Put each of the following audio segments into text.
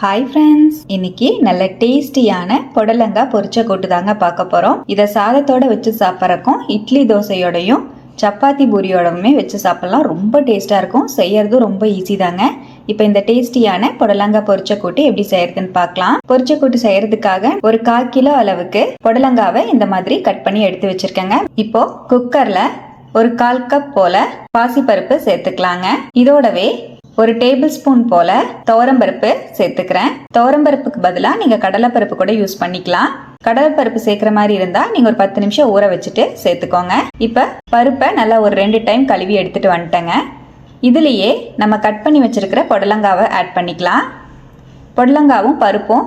Hi friends இன்னைக்கு நல்ல டேஸ்டியான புடலங்காய் பொரிச்ச கூட்டு தாங்க பார்க்க போகிறோம் இதை சாதத்தோட வச்சு சாப்பிட்றக்கும் இட்லி தோசையோடையும் சப்பாத்தி பூரியோடவுமே வச்சு சாப்பிட்லாம். ரொம்ப டேஸ்ட்டாக இருக்கும். செய்யறதும் ரொம்ப ஈஸி தாங்க. இப்போ இந்த டேஸ்டியான புடலங்காய் பொரிச்ச கூட்டு எப்படி செய்யறதுன்னு பார்க்கலாம். பொரிச்ச கூட்டு செய்யறதுக்காக ஒரு கால் கிலோ அளவுக்கு புடலங்காவை இந்த மாதிரி கட் பண்ணி எடுத்து வச்சிருக்கேங்க. இப்போ குக்கர்ல ஒரு கால் கப் போல பாசிப்பருப்பு சேர்த்துக்கலாங்க. இதோடவே ஒரு டேபிள் ஸ்பூன் போல துவரம்பருப்பு சேர்த்துக்கிறேன். துவரம்பருப்புக்கு பதிலாக நீங்கள் கடலைப்பருப்பு கூட யூஸ் பண்ணிக்கலாம். கடலைப்பருப்பு சேர்க்குற மாதிரி இருந்தால் நீங்கள் ஒரு பத்து நிமிஷம் ஊற வச்சுட்டு சேர்த்துக்கோங்க. இப்போ பருப்பை நல்லா ஒரு ரெண்டு டைம் கழுவி எடுத்துட்டு வந்துட்டேங்க. இதுலேயே நம்ம கட் பண்ணி வச்சிருக்கிற புடலங்காவை ஆட் பண்ணிக்கலாம். புடலங்காவும் பருப்பும்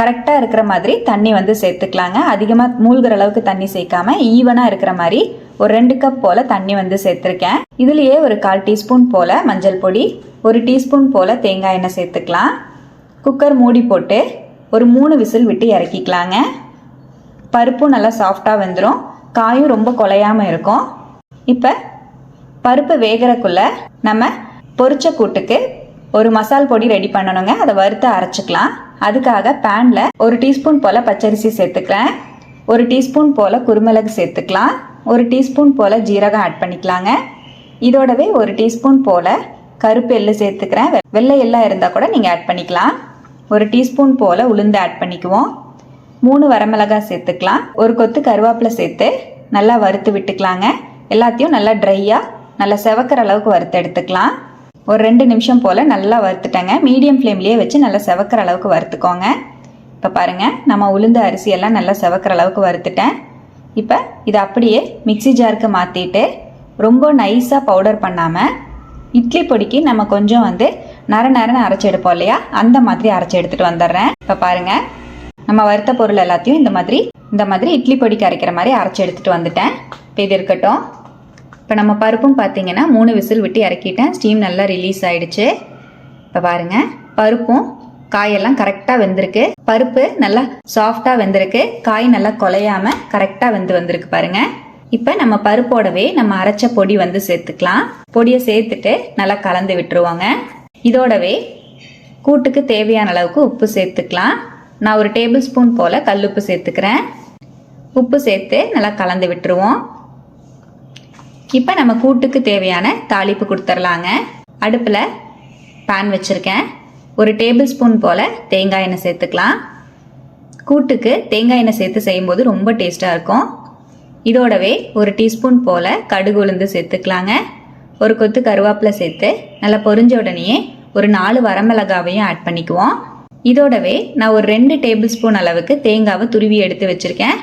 கரெக்டாக இருக்கிற மாதிரி தண்ணி வந்து சேர்த்துக்கலாங்க. அதிகமாக மூழ்கிற அளவுக்கு தண்ணி சேர்க்காம ஈவனாக இருக்கிற மாதிரி ஒரு ரெண்டு கப் போல் தண்ணி வந்து சேர்த்துருக்கேன். இதுலேயே ஒரு கால் டீஸ்பூன் போல் மஞ்சள் பொடி ஒரு டீஸ்பூன் போல் தேங்காய் எண்ணெய் சேர்த்துக்கலாம். குக்கர் மூடி போட்டு ஒரு மூணு விசில் விட்டு இறக்கிக்கலாங்க. பருப்பும் நல்லா சாஃப்டாக வெந்துடும் காயும் ரொம்ப குலையாமல் இருக்கும். இப்போ பருப்பு வேகிறக்குள்ள நம்ம பொரிச்ச கூட்டுக்கு ஒரு மசால் பொடி ரெடி பண்ணணுங்க. அதை வறுத்து அரைச்சிக்கலாம். அதுக்காக பேனில் ஒரு டீஸ்பூன் போல் பச்சரிசி சேர்த்துக்கிறேன். ஒரு டீஸ்பூன் போல் குருமிளகு சேர்த்துக்கலாம். ஒரு டீஸ்பூன் போல் ஜீரகம் ஆட் பண்ணிக்கலாங்க. இதோடவே ஒரு டீஸ்பூன் போல் கருப்பு எள்ளு சேர்த்துக்கிறேன். வெள்ளை எல்லாம் இருந்தால் கூட நீங்கள் ஆட் பண்ணிக்கலாம். ஒரு டீஸ்பூன் போல் உளுந்து ஆட் பண்ணிக்குவோம். மூணு வரமிளகாய் சேர்த்துக்கலாம். ஒரு கொத்து கருவேப்பிலை சேர்த்து நல்லா வறுத்து விட்டுக்கலாங்க. எல்லாத்தையும் நல்லா ட்ரையாக நல்லா செவக்கிற அளவுக்கு வறுத்து எடுத்துக்கலாம். ஒரு ரெண்டு நிமிஷம் போல் நல்லா வறுத்துட்டேங்க. மீடியம் ஃப்ளேம்லேயே வச்சு நல்லா செவக்கிற அளவுக்கு வறுத்துக்கோங்க. இப்போ பாருங்கள் நம்ம உளுந்து அரிசி எல்லாம் நல்லா செவக்கிற அளவுக்கு வறுத்துட்டேன். இப்போ இதை அப்படியே மிக்ஸி ஜாருக்கு மாற்றிட்டு ரொம்ப நைஸாக பவுடர் பண்ணாமல் இட்லி பொடிக்கு நம்ம கொஞ்சம் வந்து நர நரன்னு அரைச்சி எடுப்போம் இல்லையா? அந்த மாதிரி அரைச்சி எடுத்துகிட்டு வந்துடுறேன். இப்போ பாருங்கள் நம்ம வறுத்த பொருள் எல்லாத்தையும் இந்த மாதிரி இந்த மாதிரி இட்லி பொடிக்கு அரைக்கிற மாதிரி அரைச்சி எடுத்துகிட்டு வந்துட்டேன். இப்போ இது இருக்கட்டும். இப்போ நம்ம பருப்பும் பார்த்தீங்கன்னா மூணு விசில் விட்டு இறக்கிட்டேன். ஸ்டீம் நல்லா ரிலீஸ் ஆகிடுச்சு இப்போ பாருங்கள் பருப்பும் காயெல்லாம் கரெக்டாக வெந்திருக்கு. பருப்பு நல்லா சாஃப்டாக வெந்திருக்கு. காய் நல்லா குலையாம கரெக்டாக வெந்து வந்திருக்கு பாருங்க. இப்போ நம்ம பருப்போடவே நம்ம அரைச்ச பொடி வந்து சேர்த்துக்கலாம். பொடியை சேர்த்துட்டு நல்லா கலந்து விட்டுருவாங்க. இதோடவே கூட்டுக்கு தேவையான அளவுக்கு உப்பு சேர்த்துக்கலாம். நான் ஒரு டேபிள் ஸ்பூன் போல் கல்லுப்பு சேர்த்துக்கிறேன். உப்பு சேர்த்து நல்லா கலந்து விட்டுருவோம். இப்போ நம்ம கூட்டுக்கு தேவையான தாளிப்பு கொடுத்துர்லாங்க. அடுப்பில் பேன் வச்சுருக்கேன். ஒரு டேபிள் ஸ்பூன் போல் தேங்காய் எண்ணெய் சேர்த்துக்கலாம். கூட்டுக்கு தேங்காய் எண்ணெய் சேர்த்து செய்யும்போது ரொம்ப டேஸ்ட்டாக இருக்கும். இதோடவே ஒரு டீஸ்பூன் போல் கடுகு உளுந்து சேர்த்துக்கலாங்க. ஒரு கொத்து கருவேப்பிலை சேர்த்து நல்லா பொரிஞ்ச உடனேயே ஒரு நாலு வரமிளகாவையும் ஆட் பண்ணிக்குவோம். இதோடவே நான் ஒரு ரெண்டு டேபிள் ஸ்பூன் அளவுக்கு தேங்காவை துருவி எடுத்து வச்சுருக்கேன்.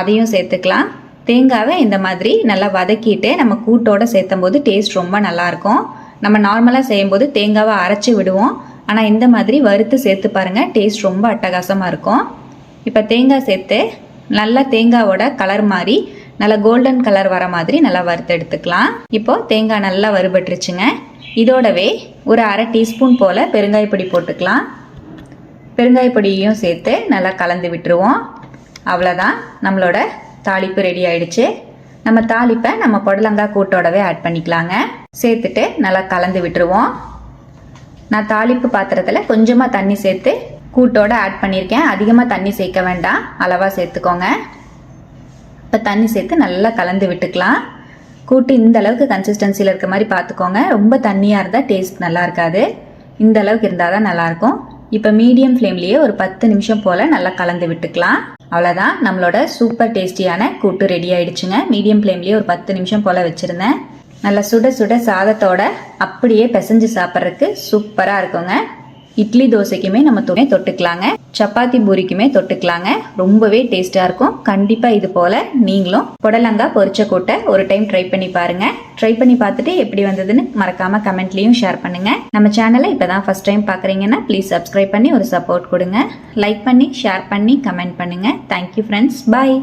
அதையும் சேர்த்துக்கலாம். தேங்காவை இந்த மாதிரி நல்லா வதக்கிட்டு நம்ம கூட்டோடு சேர்த்தும் போது டேஸ்ட் ரொம்ப நல்லாயிருக்கும் நம்ம நார்மலாக செய்யும்போது தேங்காவை அரைச்சி விடுவோம். ஆனால் இந்த மாதிரி வறுத்து சேர்த்து பாருங்கள் டேஸ்ட் ரொம்ப அட்டகாசமாக இருக்கும். இப்போ தேங்காய் சேர்த்து நல்லா தேங்காவோட கலர் மாதிரி நல்லா கோல்டன் கலர் வர மாதிரி நல்லா வறுத்து எடுத்துக்கலாம். இப்போது தேங்காய் நல்லா வறுபட்டுருச்சுங்க. இதோடவே ஒரு அரை டீஸ்பூன் போல் பெருங்காயப்பொடி போட்டுக்கலாம். பெருங்காயப்பொடியையும் சேர்த்து நல்லா கலந்து விட்டுருவோம். அவ்வளோதான் நம்மளோட தாளிப்பு ரெடி ஆயிடுச்சு. நம்ம தாளிப்பை நம்ம புடலங்காய் கூட்டோடவே ஆட் பண்ணிக்கலாங்க. சேர்த்துட்டு நல்லா கலந்து விட்டுருவோம். நான் தாளிப்பு பாத்திரத்தில் கொஞ்சமாக தண்ணி சேர்த்து கூட்டோட ஆட் பண்ணியிருக்கேன் அதிகமாக தண்ணி சேர்க்க வேண்டாம். அளவாக சேர்த்துக்கோங்க. இப்போ தண்ணி சேர்த்து நல்லா கலந்து விட்டுக்கலாம். கூட்டு இந்த அளவுக்கு கன்சிஸ்டன்சியில் இருக்க மாதிரி பார்த்துக்கோங்க ரொம்ப தண்ணியாக இருந்தால் டேஸ்ட் நல்லா இருக்காது. இந்த அளவுக்கு இருந்தால் தான் நல்லாயிருக்கும் இப்போ மீடியம் ஃப்ளேம்லேயே ஒரு பத்து நிமிஷம் போல் நல்லா கலந்து விட்டுக்கலாம். அவ்வளோதான் நம்மளோட சூப்பர் டேஸ்டியான கூட்டு ரெடி ஆயிடுச்சுங்க. மீடியம் ஃப்ளேம்லேயே ஒரு பத்து நிமிஷம் போல் வச்சுருந்தேன். நல்லா சுட சுட சாதத்தோட அப்படியே பிசைஞ்சு சாப்பிட்றதுக்கு சூப்பராக இருக்குங்க. இட்லி தோசைக்குமே நம்ம துணை தொட்டுக்கலாங்க. சப்பாத்தி பூரிக்குமே தொட்டுக்கலாங்க. ரொம்பவே டேஸ்டாக இருக்கும். கண்டிப்பாக இது போல் நீங்களும் புடலங்காய் பொரிச்ச கூட்டை ஒரு டைம் ட்ரை பண்ணி பாருங்க. ட்ரை பண்ணி பார்த்துட்டு எப்படி வந்ததுன்னு மறக்காம கமெண்ட்லையும் ஷேர் பண்ணுங்க. நம்ம சேனலை இப்போ தான் ஃபஸ்ட் டைம் பார்க்குறீங்கன்னா ப்ளீஸ் சப்ஸ்கிரைப் பண்ணி ஒரு சப்போர்ட் கொடுங்க. லைக் பண்ணி ஷேர் பண்ணி கமெண்ட் பண்ணுங்க. Thank you friends bye